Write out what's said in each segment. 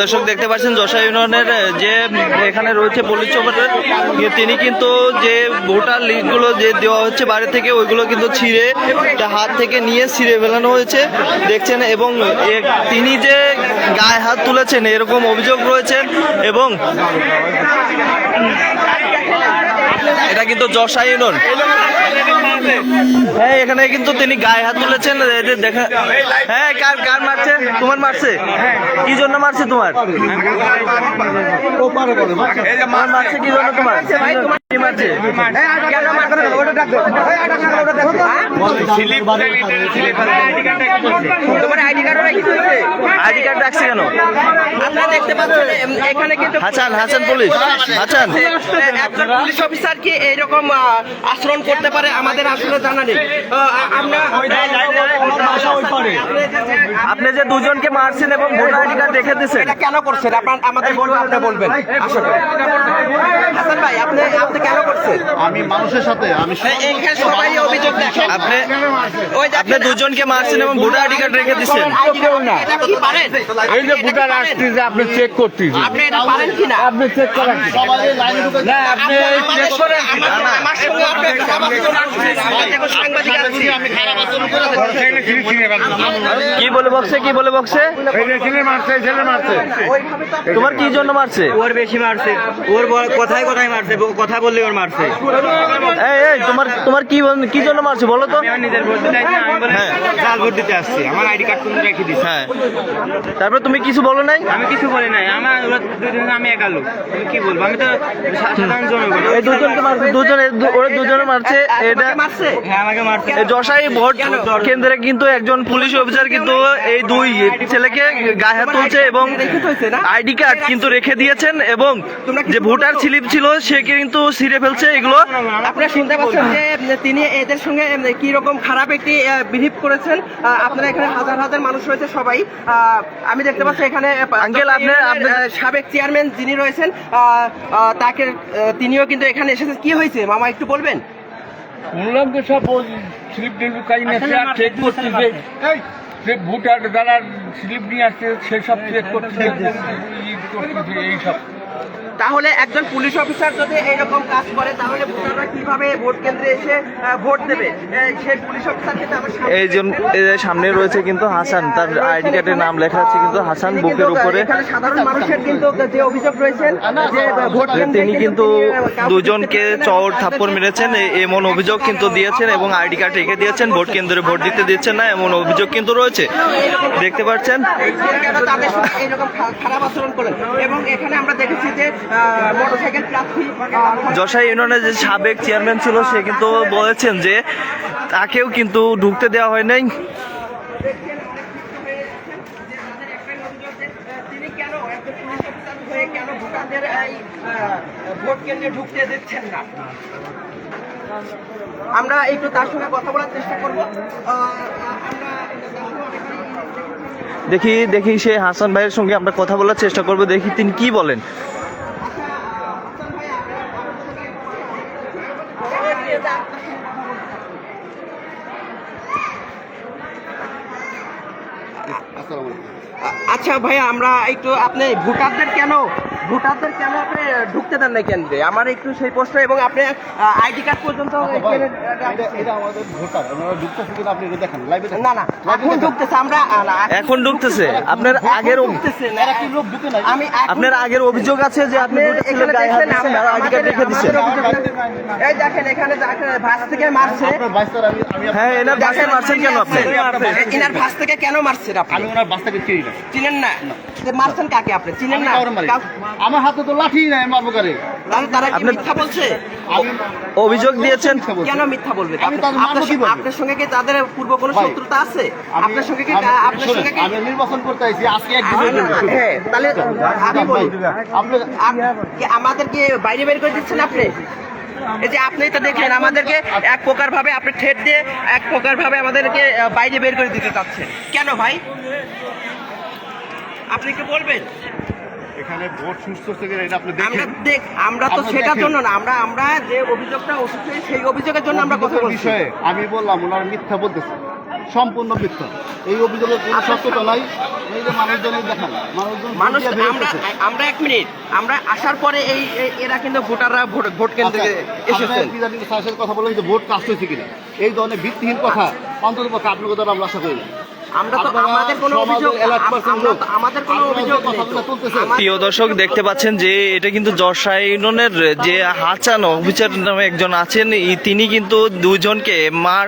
দর্শক, দেখতে পাচ্ছেন যশা ইউনিয়নের যে এখানে রয়েছে চৌপাটের তিনি কিন্তু যে ভোটার লিস্টগুলো যে দেওয়া হচ্ছে বাইরে থেকে, ওইগুলো কিন্তু ছিঁড়ে হাত থেকে নিয়ে ছিঁড়ে ফেলানো হয়েছে। দেখছেন, এবং তিনি যে গায়ে হাত তুলেছেন, এরকম অভিযোগ রয়েছেন এবং এটা কিন্তু যশা ইউনিয়ন হ্যাঁ এখানে কিন্তু তিনি গায়ে হাত তুলেছেন দেখা হ্যাঁ কার কার মারছে? তোমার মারছে? কি জন্য মারছে তোমার? মারছে কি জন্য তোমার? আইডি কার্ড রাখছে কেন? আপনারা দেখতে পাচ্ছেন এখানে কিন্তু হাসান হাসান পুলিশ হাসান। একজন পুলিশ অফিসার কি এইরকম আচরণ করতে পারে? আমাদের আসলে জানা নেই। আমরা আপনি যে দুজনকে মারছেন এবং ভোটার আইডি কার্ড রেখে দিয়েছেন। এটা কেন করছেন? আপনার আমাদের বলব আপনি বলবেন। আসলে হাসান ভাই আপনি আপনি কেন করছেন? আমি মানুষের সাথে আমি এইখানে সবাই অভিযোগ দেখেন। আপনি ওই আপনি দুজনকে মারছেন এবং ভোটার আইডি কার্ড রেখে দিয়েছেন। পারেন? এই যে ভোটার আসছে যে আপনি চেক করতেছি। আপনি এটা পারেন কিনা? আপনি চেক করেন। না আপনি চেক আমার- সঙ্গে আপনি কি বলে বকছে কি বলে বকছে? এই যে ছেলে মারছে এই ছেলে মারছে। তোমার কি জন্য মারছে? ওর বেশি মারছে। ওর কথায় কথায় মারছে কথা বললে ওর মারছে। এই তোমার তোমার কি কি জন্য মারছে বলো তো? নিজের ভোট দিতে আসছি, আমি বলে হ্যাঁ। জাল ভোট দিতে আসছি আমার আইডি কার্ড তুমি রেখে দিচ্ছি হ্যাঁ। তারপর তুমি কিছু বলো নাই? আমি কিছু বলি নাই। আমার দুজন আমি একা লোক। আমি কি বলব? আমি তো সাধারণ জনগণ। এই দুজনকে মারছে দুজনে ওরা দুজনে মারছে এটা মারছে? হ্যাঁ আমাকে মারছে। যশাই ভোট কেন্দ্রে কিন্তু একজন পুলিশ অফিসার কিন্তু এই দুই ছেলেকে গায়ে হাত তুলছে এবং আইডি কার্ড কিন্তু রেখে দিয়েছেন এবং যে ভোটার স্লিপ ছিল সে কিন্তু ছিঁড়ে ফেলছে এগুলো। আপনারা শুনতে পাচ্ছেন যে তিনি এদের সঙ্গে কি রকম খারাপ একটি বিহেভ করেছেন। আপনারা এখানে হাজার হাজার মানুষ রয়েছে সবাই। আমি দেখতে পাচ্ছি এখানে আঙ্কেল আপনি- আপনি- সাবেক চেয়ারম্যান যিনি রয়েছেন তাকে তিনিও কিন্তু এখানে এসেছেন। কি হয়েছে? মামা একটু বলবেন? শুনলাম তো সব স্লিপ টিলিপ কাজ নিয়ে আর চেক করতেছে সে ভোটার যারা স্লিপ নিয়ে আসছে সেসব চেক করছে এইসব করতেছে এই সব। তাহলে একজন পুলিশ অফিসার যদি এইরকম কাজ করে তাহলে ভোটাররা কীভাবে ভোট কেন্দ্রে এসে ভোট দেবে? সেই পুলিশ অফিসার কিন্তু আমার সামনে এই যে সামনে রয়েছে কিন্তু হাসান তার আইডি কার্ডের নাম লেখা আছে কিন্তু হাসান তিনি বুকের উপরে। সাধারণ মানুষের কিন্তু যে অভিযোগ রয়েছেন যে ভোট কেন্দ্রে তিনি কিন্তু দুজনকে চর থাপ্পড় মেরেছেন এমন অভিযোগ কিন্তু দিয়েছেন এবং আইডি কার্ড রেখে দিয়েছেন ভোট কেন্দ্রে ভোট দিতে দিচ্ছেন না এমন অভিযোগ কিন্তু রয়েছে। দেখতে পাচ্ছেন? খা- খারাপ আচরণ করেন এবং এখানে আমরা দেখেছি যে মোটরসাইকেল প্রার্থী আহ, যশা ইউনিয়নের যে সাবেক চেয়ারম্যান ছিল সে কিন্তু বলেছেন যে তাকেও কিন্তু ঢুকতে দেওয়া হয় নাই। ভোট কেন্দ্রে ঢুকতে দিচ্ছেন না? আমরা একটু তার সঙ্গে কথা বলার চেষ্টা করব। দেখি দেখি সে হাসান ভাইয়ের সঙ্গে আমরা কথা বলার চেষ্টা করব দেখি তিনি কি বলেন। আচ্ছা ভাইয়া আমরা একটু আপনি ভোটারদের কেন ভোটারদের কেন আপনি ঢুকতে দেন না কেন্দ্রে? আমার একটু সেই প্রশ্ন এবং আপনি আইডি কার্ড পর্যন্ত এখানে এটা এটা আমাদের ভোটার আপনারা ঢুকতেছে কিনা আপনি এটা দেখেন লাইভে দেখেন। না না এখন ঢুকতেছে আমরা এখন ঢুকতেছে। আপনার আগের আমি আপনার আগের অভিযোগ আছে যে আপনি এখানে আর আইডি কার্ড রেখে দিচ্ছেন এই দেখেন এখানে ভাস থেকে মারছে। আপনার বাইস্তার আমি আমি হ্যাঁ এনার মারছেন কেন আপনি? ইনার ভাস থেকে কেন মারছেন আপনি? আমি ওনার বাস্তাকে চিনি না। চিনেন না। মারছেন কাকে আপনি? চিনেন না। আমার হাতে তো লাঠি নাই মারবো কারে? তারা কি মিথ্যা বলছে? অভিযোগ দিয়েছেন? কেন মিথ্যা বলবে? আমি আপনার সঙ্গে কি তাদের পূর্ব কোনো শত্রুতা আছে? আপনার সঙ্গে কি আপনার সঙ্গে কি আমি নির্বাচন করতে আইছি আজকে এক হ্যাঁ, দিন তাহলে আমি বলি। আপনি আমাদেরকে বাইরে বের করে দিচ্ছেন আপনি? এই যে আপনি তো দেখলেন আমাদেরকে এক প্রকার ভাবে আপনি ঠেট দিয়ে এক প্রকার ভাবে আমাদেরকে বাইরে বের করে দিতে চাচ্ছেন। কেন ভাই? আপনি কি বলবেন? এখানে ভোট সুস্থ থেকে এটা আপনি আমরা দেখ আমরা তো সেটার জন্য না আমরা আমরা যে অভিযোগটা সেই অভিযোগের জন্য আমরা কথা বলছি। বিষয়ে আমি বললাম ওনারা মিথ্যা বলতেছে। সম্পূর্ণ মিথ্যা। এই অভিযোগের কোনো সত্যতা নাই। এই যে মানুষজনের দেখান মানুষজন মানুষ আমরা আমরা এক মিনিট। আমরা আসার পরে এই এরা কিন্তু ভোটাররা ভোট ভোট কেন্দ্রে আচ্ছা, এসেছেন। কথা বললেন যে ভোট কাস্ট হয়েছে কিনা? এই ধরনের ভিত্তিহীন কথা অন্তত পক্ষে আপনার কথা আমরা আশা করি না। আমরা তো আমাদের কোনো অভিযোগ আমাদের কোনো অভিযোগ প্রিয় দর্শক দেখতে পাচ্ছেন যে এটা কিন্তু ইউনিয়নের যে হাচান অফিসার নামে একজন আছেন তিনি কিন্তু দুজনকে মার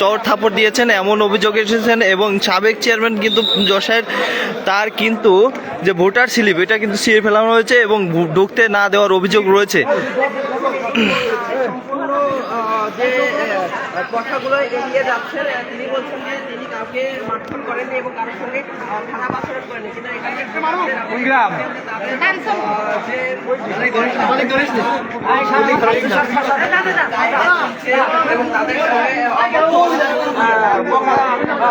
চর থাপড় দিয়েছেন এমন অভিযোগ এসেছেন এবং সাবেক চেয়ারম্যান কিন্তু যশায়ের তার কিন্তু যে ভোটার স্লিপ এটা কিন্তু ছিঁড়ে ফেলানো হয়েছে এবং ঢুকতে না দেওয়ার অভিযোগ রয়েছে। যে কথাগুলো এড়িয়ে যাচ্ছেন তিনি বলছেন যে কাউকে মারধর করেনি এবং কারোর সঙ্গে খারাপ আচরণ করেনি কিন্তু এখানে যে গ্রাম? এবং তাদের সঙ্গে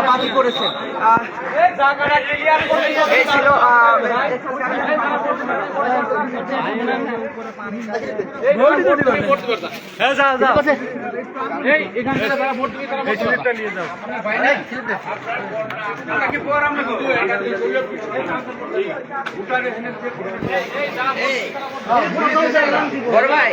বাজি করেছেন এই ছিল বড় ভাই